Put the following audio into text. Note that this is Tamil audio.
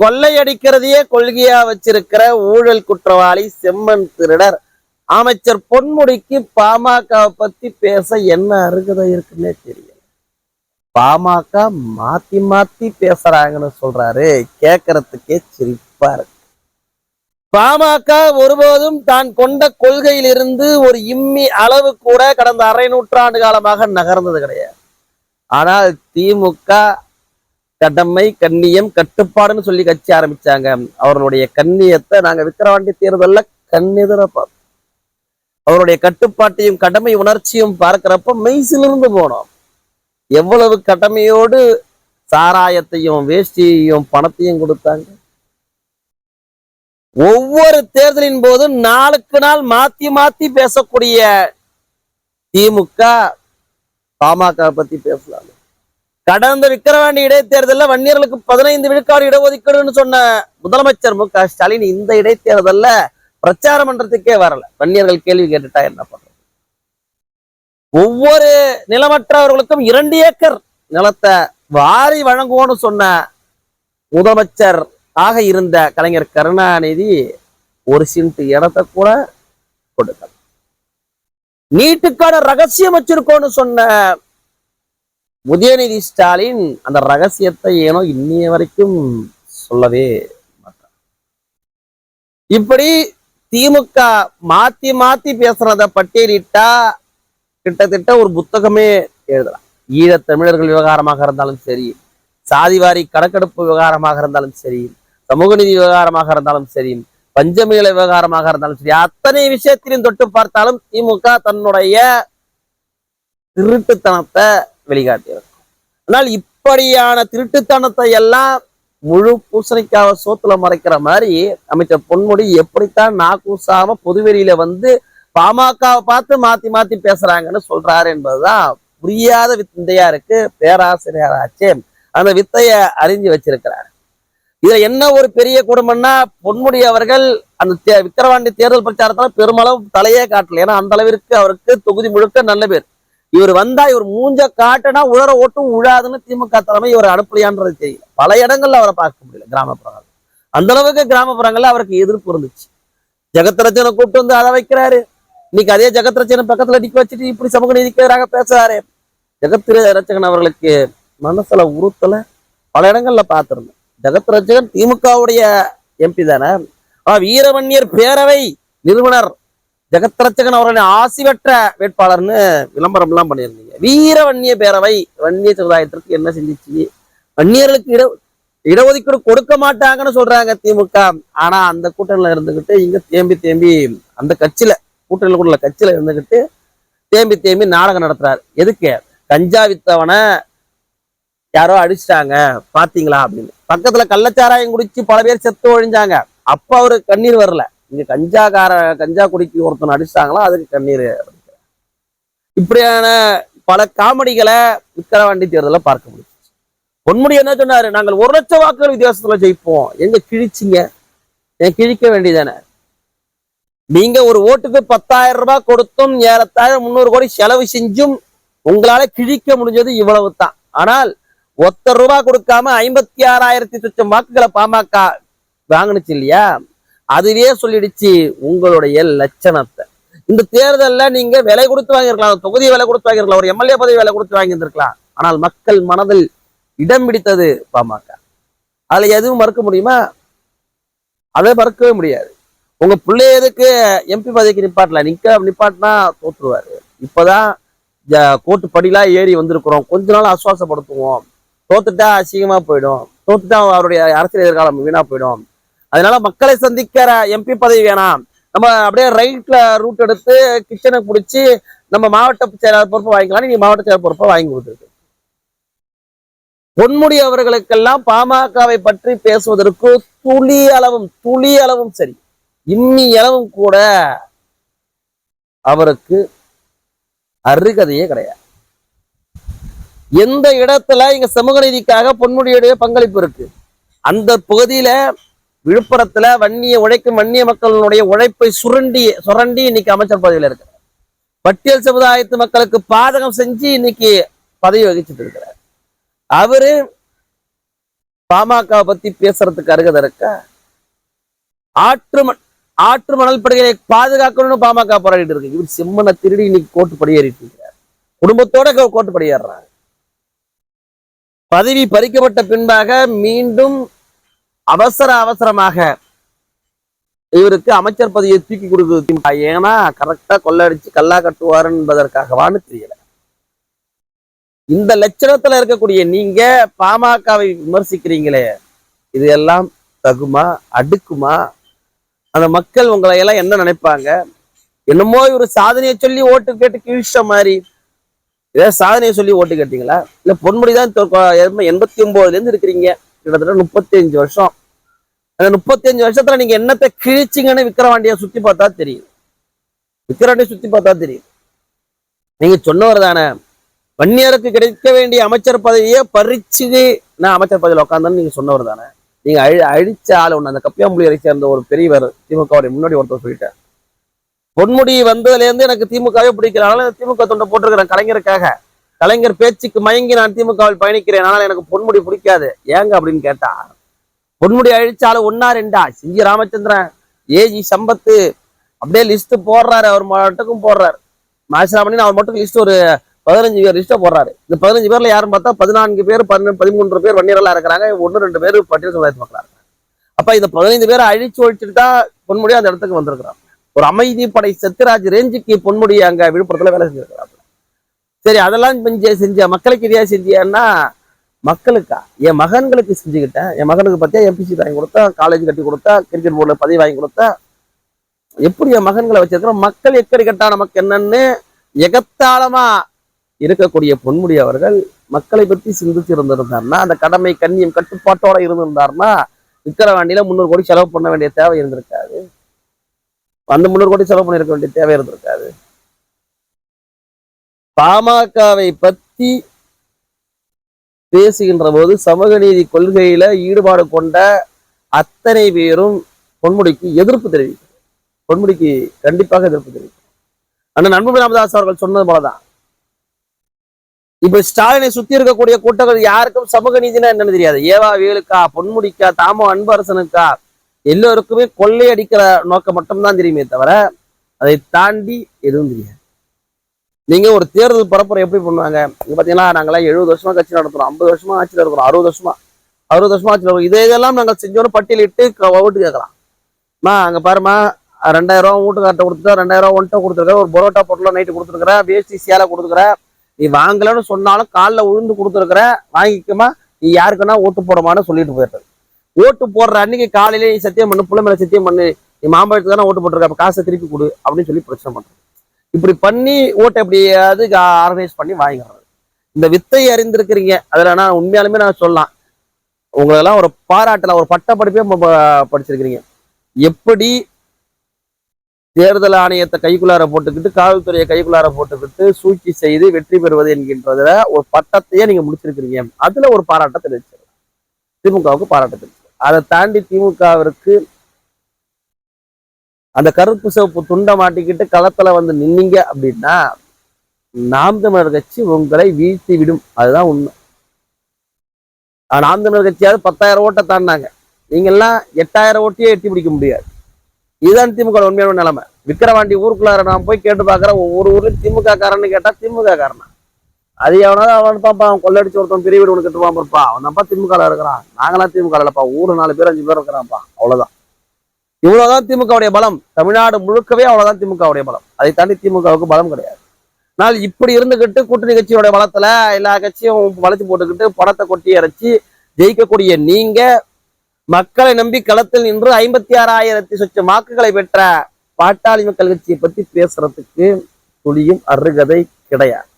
கொள்ளையடிக்கிறதையே கொள்கையா வச்சிருக்கிற ஊழல் குற்றவாளி செம்மன் திருடர். அமைச்சர் பொன்முடிக்கு பாமகவை பத்தி பேச என்ன அருகதை இருக்குன்னே தெரியல. பாமக மாத்தி மாத்தி பேசுறாங்கன்னு சொல்றாரு. கேட்கறதுக்கே சிரிப்பா இருக்கு. பாமக ஒருபோதும் தான் கொண்ட கொள்கையிலிருந்து ஒரு இம்மி அளவு கூட கடந்த அரை நூற்றாண்டு காலமாக நகர்ந்தது கிடையாது. ஆனால் திமுக கடமை கண்ணியம் கட்டுப்பாடுன்னு சொல்லி கட்சி ஆரம்பிச்சாங்க. அவர்களுடைய கண்ணியத்தை நாங்க விக்கிரவாண்டி தேர்தல்ல கண்ணெதிர பார்த்தோம். அவருடைய கட்டுப்பாட்டையும் கடமை உணர்ச்சியும் பார்க்கிறப்ப மெய்சிலிருந்து போனோம். எவ்வளவு கடமையோடு சாராயத்தையும் வேஷ்டியையும் பணத்தையும் கொடுத்தாங்க. ஒவ்வொரு தேர்தலின் போதும் நாளுக்கு நாள் மாத்தி மாத்தி பேசக்கூடிய திமுக பாமக பத்தி பேசலாம். கடந்த விக்கிரவாண்டி இடைத்தேர்தலில் வன்னியர்களுக்கு பதினைந்து விழுக்காடு இடஒதுக்கீடுன்னு சொன்ன முதலமைச்சர் மு க ஸ்டாலின் இந்த இடைத்தேர்தல்ல பிரச்சாரம் பண்றதுக்கே வரல. வன்னியர்கள் கேள்வி கேட்டுட்டா என்ன பண்றது? ஒவ்வொரு நிலமற்றவர்களுக்கும் இரண்டு ஏக்கர் நிலத்தை வாரி வழங்குவோம்னு சொன்ன முதலமைச்சர் ஆக இருந்த கலைஞர் கருணாநிதி ஒரு சிண்ட் இடத்தை கூட கொடுக்கல. நீட்டுக்கான ரகசியம் வச்சிருக்கோன்னு சொன்ன உதயநிதி ஸ்டாலின் அந்த ரகசியத்தை ஏனோ இன்னைய வரைக்கும் சொல்லவே மாட்டார். இப்படி திமுக மாத்தி மாத்தி பேசுறத பட்டியலிட்டா கிட்டத்தட்ட ஒரு புத்தகமே எழுதலாம். ஈழத் தமிழர்கள் விவகாரமாக இருந்தாலும் சரி சாதிவாரி கணக்கெடுப்பு விவகாரமாக இருந்தாலும் சரி சமூக நீதி விவகாரமாக இருந்தாலும் சரி பஞ்சமிகளை விவகாரமாக இருந்தாலும் சரி அத்தனை விஷயத்திலையும் தொட்டு பார்த்தாலும் திமுக தன்னுடைய திருட்டுத்தனத்தை வெளிக்காட்டியிருக்கும் ஆனால் இப்படியான திருட்டுத்தனத்தை எல்லாம் முழு பூசணிக்காவை சோத்துல மறைக்கிற மாதிரி அமைச்சர் பொன்முடி எப்படித்தான் நாக்கூசாம பொதுவெளியில வந்து பாமகவை பார்த்து மாத்தி மாத்தி பேசுறாங்கன்னு சொல்றாரு என்பதுதான் புரியாத விந்தையா இருக்கு பேராசிரியராச்சே அந்த வித்தைய அறிஞ்சு வச்சிருக்கிறார். இதுல என்ன ஒரு பெரிய குடும்பம்னா பொன்முடி அவர்கள் அந்த தே- விக்கிரவாண்டி தேர்தல் பிரச்சாரத்துல பெருமளவு தலையே காட்டல. ஏன்னா அந்த அளவிற்கு அவருக்கு தொகுதி முழுக்க நல்ல பேர். இவர் வந்தா இவர் மூஞ்ச காட்டினா உழற ஓட்டும் உழாதுன்னு திமுக தலைமை இவர் அனுப்பலையான்றது தெரியல. பல இடங்கள்ல அவரை பார்க்க முடியல கிராமப்புறங்கள் அந்த அளவுக்கு கிராமப்புறங்கள்ல அவருக்கு எதிர்ப்பு இருந்துச்சு. ஜெகத்ரட்சனை கூப்பிட்டு வந்து அதை வைக்கிறாரு. இன்னைக்கு அதே ஜெகத்ரட்சனை பக்கத்துல நிக்க வச்சுட்டு இப்படி சமூக நீதிக்கு எதிராக பேசுறாரு. ஜெகத் ரட்சகன் அவர்களுக்கு மனசுல உறுத்தல பல இடங்கள்ல பார்த்திருந்தேன். ஜெகத் ரட்சகன் திமுகவுடைய எம்பி தானே. ஆஹ் வீரவன்னியர் பேரவை நிறுவனர். ஜெகத்ரட்சகன் அவர்களின் ஆசி பெற்ற வேட்பாளர்னு விளம்பரம் எல்லாம் பண்ணியிருந்தீங்க. வீரவன்னிய பேரவை வன்னிய சமுதாயத்திற்கு என்ன செஞ்சிச்சு? வன்னியர்களுக்கு இட இடஒதுக்கீடு கொடுக்க மாட்டாங்கன்னு சொல்றாங்க திமுக. ஆனா அந்த கூட்டணியில இருந்துகிட்டு இங்க தேம்பி தேம்பி அந்த கட்சியில கூட்டணியில் கூட கட்சியில இருந்துகிட்டு தேம்பி தேம்பி நாடகம் நடத்துறாரு. எதுக்கு? கஞ்சா வித்தவனை யாரோ அடிச்சிட்டாங்க பாத்தீங்களா அப்படின்னு. பக்கத்துல கள்ளச்சாராயம் குடிச்சு பல பேர் செத்து ஒழிஞ்சாங்க. அப்ப அவரு கண்ணீர் வரல. இங்க கஞ்சாக்கார கஞ்சா குடிக்கு ஒருத்தன் அடிச்சாங்களோ அதுக்கு கண்ணீர். இப்படியான பல காமெடிகளை விக்கிரவாண்டி தேர்தலில் பார்க்க முடியும். பொன்முடி என்ன சொன்னாரு? நாங்கள் ஒரு லட்சம் வாக்குகள் வித்தியாசத்துல ஜெயிப்போம். எங்க கிழிச்சிங்க? ஏன் கிழிக்க வேண்டியதானே? நீங்க ஒரு ஓட்டுக்கு பத்தாயிரம் ரூபாய் கொடுத்தும் ஏறத்தாழ முந்நூறு கோடி செலவு செஞ்சும் உங்களால கிழிக்க முடிஞ்சது இவ்வளவு தான் ஆனால் ஒத்த ரூபாய் கொடுக்காம ஐம்பத்தி ஆறாயிரத்தி சொச்சம் வாக்குகளை பாமக வாங்கினுச்சு இல்லையா? அதுவே சொல்லிடுச்சு உங்களுடைய லட்சணத்தை. இந்த தேர்தல்ல நீங்க விலை கொடுத்து வாங்கியிருக்கலாம் தொகுதி விலை கொடுத்து வாங்கியிருக்கலாம் ஒரு எம்எல்ஏ பதவி விலை கொடுத்து வாங்கியிருந்திருக்கலாம். ஆனால் மக்கள் மனதில் இடம் பிடித்தது பாமக. அதுல எதுவும் மறுக்க முடியுமா? அதை மறுக்கவே முடியாது. உங்க பிள்ளைய எதுக்கு எம்பி பதவிக்கு நிப்பாட்டல? நிக்க நிப்பாட்டினா தோத்துருவாரு. இப்பதான் கோட்டு படிலாம் ஏறி வந்திருக்கிறோம். கொஞ்ச நாள் ஆசுவாசப்படுத்துவோம் தோத்துட்டா அசிங்கமா போயிடும். தோத்துட்டா அவருடைய அரசியல் எதிர்காலம் வீணா போயிடும். அதனால மக்களை சந்திக்கிற எம்பி பதவி வேணாம். நம்ம அப்படியே ரைட்ல ரூட் எடுத்து கிச்சனை பிடிச்சி நம்ம மாவட்ட செயலாளர் பொறுப்பை வாங்கிக்கலாம். நீங்க மாவட்ட செயலாளர் பொறுப்பை வாங்கி கொடுத்துருக்கு பொன்முடி அவர்களுக்கெல்லாம் பாமகவை பற்றி பேசுவதற்கு துளி அளவும் துளி அளவும் சரி. இம்மி அளவும் கூட அவருக்கு அருகதையே கிடையாது. எந்த இடத்துல இங்க சமூக நீதிக்காக பொன்முடியுடைய பங்களிப்பு இருக்கு? அந்த பகுதியில விழுப்புரத்துல வன்னிய உழைக்கும் வன்னிய மக்களினுடைய உழைப்பை சுரண்டி சுரண்டி இன்னைக்கு அமைச்சர் பதவியில இருக்கு பட்டியல் சமுதாயத்து மக்களுக்கு பாதகம் செஞ்சு இன்னைக்கு பதவி வகிச்சுட்டு இருக்கிறார். அவரு பாமக பத்தி பேசுறதுக்கு அருகதை இருக்கா? ஆற்று ஆற்று மணல் படுகையை பாதுகாக்கணும்னு பாமக போராடிட்டு இருக்கு. இவர் செம்மனை திருடி இன்னைக்கு கோட்டு படியேறிட்டு இருக்கிறார். குடும்பத்தோட கோட்டு படியேறாங்க பதவி பறிக்கப்பட்ட பின்பாக மீண்டும் அவசர அவசரமாக இவருக்கு அமைச்சர் பதவியை தூக்கி கொடுக்குது திமுக. ஏன்னா கரெக்டா கொள்ளடிச்சு கல்லா கட்டுவார் என்பதற்காகவான்னு தெரியல. இந்த லட்சணத்துல இருக்கக்கூடிய நீங்க பாமகவை விமர்சிக்கிறீங்களே இது எல்லாம் தகுமா அடுக்குமா? அந்த மக்கள் உங்களை எல்லாம் என்ன நினைப்பாங்க? என்னமோ இவர் சாதனையை சொல்லி ஓட்டு கேட்டு கீழ்ச்ச மாதிரி. ஏதாவது சாதனையை சொல்லி ஓட்டு கேட்டீங்களா? இல்ல பொன்முடி தான் எண்பத்தி ஒன்பதுல இருந்து இருக்கிறீங்க. கிட்டத்தட்ட முப்பத்தி அஞ்சு வருஷம். அந்த முப்பத்தஞ்சு வருஷத்துல நீங்க என்னத்தை கிழிச்சிங்கன்னு விக்கிரவாண்டிய சுத்தி பார்த்தா தெரியும். விக்கிரவாண்டிய சுத்தி பார்த்தா தெரியும். நீங்க சொன்னவர் தானே. வன்னியருக்கு கிடைக்க வேண்டிய அமைச்சர் பதவியே பறிச்சு நான் அமைச்சர் பதவியில் உட்காந்தேன்னு நீங்க சொன்னவர் தானே. நீங்க அழி அழிச்ச ஆள் ஒண்ணு. அந்த கப்பியாம்புலியரை சேர்ந்த ஒரு பெரியவர் திமுகவுடைய முன்னாடி ஒருத்தர் சொல்லிட்டேன் பொன்முடி வந்ததுல இருந்து எனக்கு திமுகவே பிடிக்கிறனால திமுக தொண்டை போட்டிருக்கிறேன் கலைஞருக்காக. கலைஞர் பேச்சுக்கு மயங்கி நான் திமுகவில் பயணிக்கிறேன். ஆனால் எனக்கு பொன்முடி பிடிக்காது. ஏங்க அப்படின்னு கேட்டா பொன்முடி அழிச்சாலும் ஒன்னா ரெண்டா? சிங்கி ராமச்சந்திரன் ஏஜி சம்பத்து அப்படியே லிஸ்ட் போடுறாரு. அவர் மட்டுக்கும் போடுறாரு. மாசிராமணி அவர் மட்டும் லிஸ்ட் ஒரு பதினஞ்சு பேர் லிஸ்ட்டை போடுறாரு. இந்த பதினஞ்சு பேர்ல யாரும் பார்த்தா பதினான்கு பேர் பன்னெண்டு பதிமூன்று பேர் வன்னியர்களா இருக்கிறாங்க. ஒன்று ரெண்டு பேர் பட்டியல் சமுதாயத்து பார்க்குறாங்க அப்ப இந்த பதினைந்து பேரை அழிச்சு ஒழிச்சுட்டு தான் பொன்முடி அந்த இடத்துக்கு வந்திருக்கிறாங்க ஒரு அமைதி படை சத்யராஜ் ரேஞ்சுக்கு பொன்முடி அங்க விழுப்புரத்துல வேலை செஞ்சிருக்கிறாங்க சரி அதெல்லாம் செஞ்ச செஞ்ச மக்களுக்கு இதையா செஞ்சியான்னா மக்களுக்கா? என் மகன்களுக்கு செஞ்சுக்கிட்டேன். என் மகனுக்கு பார்த்தியா எம்பிசி வாங்கி கொடுத்தா காலேஜ் கட்டி கொடுத்தா கிரிக்கெட் போர்டில் பதவி வாங்கி கொடுத்தா எப்படி என் மகன்களை வச்சிருக்கிறோம்? மக்கள் எக்கடி கட்டா நமக்கு என்னன்னு எகத்தாளமா இருக்கக்கூடிய பொன்முடி அவர்கள் மக்களை பத்தி சிந்திச்சு இருந்திருந்தாருன்னா அந்த கடமை கண்ணியம் கட்டுப்பாட்டோட இருந்திருந்தாருன்னா விக்கிரவாண்டியில முந்நூறு கோடி செலவு பண்ண வேண்டிய தேவை இருந்திருக்காது. அந்த முந்நூறு கோடி செலவு பண்ணிருக்க வேண்டிய தேவை இருந்திருக்காது. பாமகவை பத்தி பேசுகின்ற போது சமூக நீதி கொள்கையில ஈடுபாடு கொண்ட அத்தனை பேரும் பொன்முடிக்கு எதிர்ப்பு தெரிவிக்கும். பொன்முடிக்கு கண்டிப்பாக எதிர்ப்பு தெரிவிக்கும். அண்ணன் அன்புமணி ராமதாஸ் அவர்கள் சொன்னது போலதான். இப்ப ஸ்டாலினை சுத்தி இருக்கக்கூடிய கூட்டங்கள் யாருக்கும் சமூக நீதினா என்னன்னு தெரியாது. ஏவா வேலுக்கா பொன்முடிக்கா தாமோ அன்பரசனுக்கா எல்லோருக்குமே கொள்ளையடிக்கிற நோக்கம் மட்டும்தான் தெரியுமே தவிர அதை தாண்டி எதுவும் தெரியாது. நீங்க ஒரு தேர்தல் பரப்புரை எப்படி பண்ணுவாங்க? இங்க பாத்தீங்கன்னா நாங்களாம் எழுபது வருஷமா கட்சி நடத்துறோம். ஐம்பது வருஷமா ஆட்சியில் இருக்கிறோம் அறுபது வருஷமா அறுபது வருஷமா ஆட்சியில் இருக்கிறோம் இதே இதெல்லாம் நாங்கள் செஞ்சோன்னு பட்டியலிட்டு ஓட்டு கேட்கலாம். மா அங்க பாருமா ரெண்டாயிரம் ரூபா வீட்டுக்கார்ட்ட கொடுத்துட்டா ரெண்டாயிரம் ரூபா ஒன்ட்ட கொடுத்துருக்கேன் ஒரு பரோட்டா பொருளை நைட்டு கொடுத்துருக்குறேன் வேஷ்டி சேலை கொடுத்துருக்குறேன் நீ வாங்கலன்னு சொன்னாலும் காலில் உழுந்து கொடுத்துருக்குறேன் வாங்கிக்கமா நீ யாருக்குன்னா ஓட்டு போடமான்னு சொல்லிட்டு போயிட்டேன் ஓட்டு போடுற அன்னைக்கு காலையில நீ சத்தியம் பண்ணு பிள்ளை மேல சத்தியம் பண்ணு நீ மாம்பழத்துக்கு தானே ஓட்டு போட்டிருக்க அப்போ காசை திருப்பி கொடு அப்படின்னு சொல்லி பிரச்சனை பண்ணுறேன் இப்படி பண்ணி ஓட்டை எப்படியாவது ஆர்கனைஸ் பண்ணி வாங்கிடுறது. இந்த வித்தை அறிந்திருக்கிறீங்க. அதுல நான் உண்மையாலுமே நான் சொல்லலாம். உங்களெல்லாம் ஒரு பாராட்டல ஒரு பட்ட படிப்பே ப- படிச்சிருக்கிறீங்க. எப்படி தேர்தல் ஆணையத்தை கைக்குள்ளார போட்டுக்கிட்டு காவல்துறையை கைக்குள்ளார போட்டுக்கிட்டு சூழ்ச்சி செய்து வெற்றி பெறுவது என்கின்றதுல ஒரு பட்டத்தையே நீங்க முடிச்சிருக்கிறீங்க. அதுல ஒரு பாராட்ட தெரிவிச்சிடலாம் திமுகவுக்கு பாராட்ட தெரிவிச்சிடலாம் அதை தாண்டி திமுகவிற்கு அந்த கருப்பு சிவப்பு துண்டை மாட்டிக்கிட்டு களத்துல வந்து நின்னீங்க அப்படின்னா நாம் தமிழர் கட்சி உங்களை வீழ்த்தி விடும். அதுதான் உண்மை. ஆனா, நாம் தமிழர் கட்சியாவது பத்தாயிரம் ஓட்டை தாண்டினாங்க. நீங்க எல்லாம் எட்டாயிரம் ஓட்டையே எட்டி பிடிக்க முடியாது. இதுதான் திமுக உண்மையான நிலைமை. விக்கிரவாண்டி ஊருக்குள்ளார நான் போய் கேட்டு பார்க்குறேன். ஒவ்வொரு ஊர்லயும் திமுக காரன்னு கேட்டா திமுக காரனா அது எவனாவது அவன் தான்ப்பா அவன் கொள்ளடிச்சு ஒருத்தன் பெரிய வீடு ஒன்று கட்டுவான் பாருப்பா அவன் தான்ப்பா திமுக இருக்கிறான். நாங்களாம் திமுக இல்லப்பா. நாலு பேர் அஞ்சு பேர் இருக்கிறான்ப்பா. அவ்வளவுதான். இவ்வளவுதான் திமுகவுடைய பலம். தமிழ்நாடு முழுக்கவே அவ்வளவுதான் திமுகவுடைய பலம். அதை தாண்டி திமுகவுக்கு பலம் கிடையாது. ஆனால் இப்படி இருந்துகிட்டு கூட்டணி கட்சியோட பலத்துல எல்லா கட்சியும் வளர்த்து போட்டுக்கிட்டு பணத்தை கொட்டி இறைச்சி ஜெயிக்கக்கூடிய நீங்க மக்களை நம்பி களத்தில் நின்று ஐம்பத்தி ஆறாயிரத்தி சொச்சம் வாக்குகளை பெற்ற பாட்டாளி மக்கள் கட்சியை பத்தி பேசுறதுக்கு துளியும் அருகதை கிடையாது.